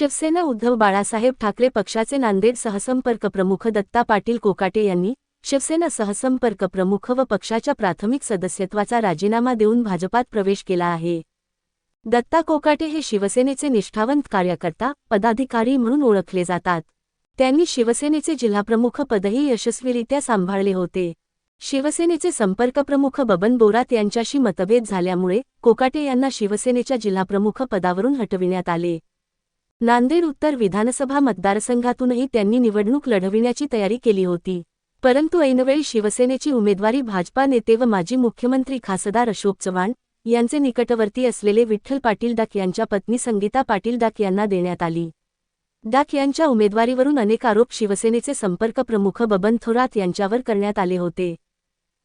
शिवसेना उद्धव बाळासाहेब ठाकरे पक्षाचे नांदेड सहसंपर्क प्रमुख दत्ता पाटील कोकाटे यांनी शिवसेना सहसंपर्क प्रमुख व पक्षाच्या प्राथमिक सदस्यत्वाचा राजीनामा देऊन भाजपात प्रवेश केला आहे. दत्ता कोकाटे हे शिवसेनेचे निष्ठावंत कार्यकर्ता पदाधिकारी म्हणून ओळखले जातात. त्यांनी शिवसेनेचे जिल्हाप्रमुख पदही यशस्वीरित्या सांभाळले होते. शिवसेनेचे संपर्कप्रमुख बबन बोरात यांच्याशी मतभेद झाल्यामुळे कोकाटे यांना शिवसेनेच्या जिल्हाप्रमुख पदावरून हटविण्यात आले. नांदेड उत्तर विधानसभा मतदारसंघातूनही त्यांनी निवडणूक लढविण्याची तयारी केली होती. परंतु ऐनवेळी शिवसेनेची उमेदवारी भाजपा नेते व माजी मुख्यमंत्री खासदार अशोक चव्हाण यांचे निकटवर्ती असलेले विठ्ठल पाटील डाक यांच्या पत्नी संगीता पाटील डाक यांना देण्यात आली. डाक यांच्या उमेदवारीवरून अनेक आरोप शिवसेनेचे संपर्क प्रमुख बबन थोरात यांच्यावर करण्यात आले होते.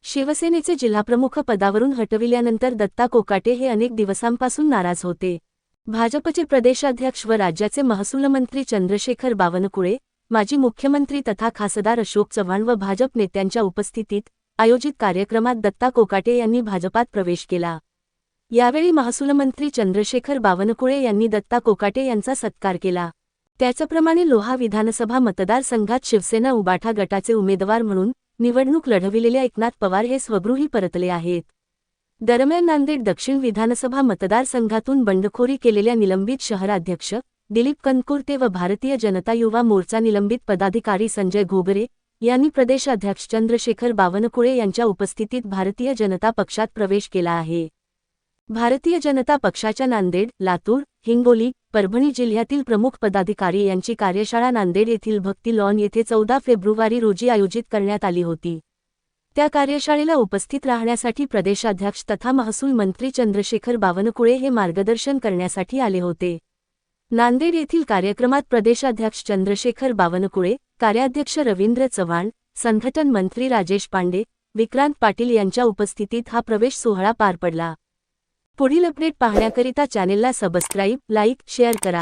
शिवसेनेचे जिल्हाप्रमुख पदावरून हटविल्यानंतर दत्ता कोकाटे हे अनेक दिवसांपासून नाराज होते. भाजपचे प्रदेशाध्यक्ष व राज्याचे महसूलमंत्री चंद्रशेखर बावनकुळे माजी मुख्यमंत्री तथा खासदार अशोक चव्हाण व भाजप नेत्यांच्या उपस्थितीत आयोजित कार्यक्रमात दत्ता कोकाटे यांनी भाजपात प्रवेश केला. यावेळी महसूलमंत्री चंद्रशेखर बावनकुळे यांनी दत्ता कोकाटे यांचा सत्कार केला. त्याचप्रमाणे लोहा विधानसभा मतदारसंघात शिवसेना उबाठा गटाचे उमेदवार म्हणून निवडणूक लढविलेल्या एकनाथ पवार हे स्वगृही परतले आहेत. दरम्यान नांदेड दक्षिण विधानसभा मतदारसंघातून बंडखोरी केलेल्या निलंबित शहराध्यक्ष दिलीप कनकुर्ते व भारतीय जनता युवा मोर्चा निलंबित पदाधिकारी संजय घोगरे यांनी प्रदेशाध्यक्ष चंद्रशेखर बावनकुळे यांच्या उपस्थितीत भारतीय जनता पक्षात प्रवेश केला आहे. भारतीय जनता पक्षाच्या नांदेड लातूर हिंगोली परभणी जिल्ह्यातील प्रमुख पदाधिकारी यांची कार्यशाळा नांदेड येथील भक्ती लॉन येथे चौदा फेब्रुवारी रोजी आयोजित करण्यात आली होती. त्या कार्यशाळेला उपस्थित राहण्यासाठी प्रदेशाध्यक्ष तथा महसूल मंत्री चंद्रशेखर बावनकुळे हे मार्गदर्शन करण्यासाठी आले होते. नांदेड येथील कार्यक्रमात प्रदेशाध्यक्ष चंद्रशेखर बावनकुळे कार्याध्यक्ष रवींद्र चव्हाण संघटन मंत्री राजेश पांडे विक्रांत पाटील यांच्या उपस्थितीत हा प्रवेश सोहळा पार पडला. पुढील अपडेट पाहण्याकरिता चॅनेलला सबस्क्राईब लाईक शेअर करा.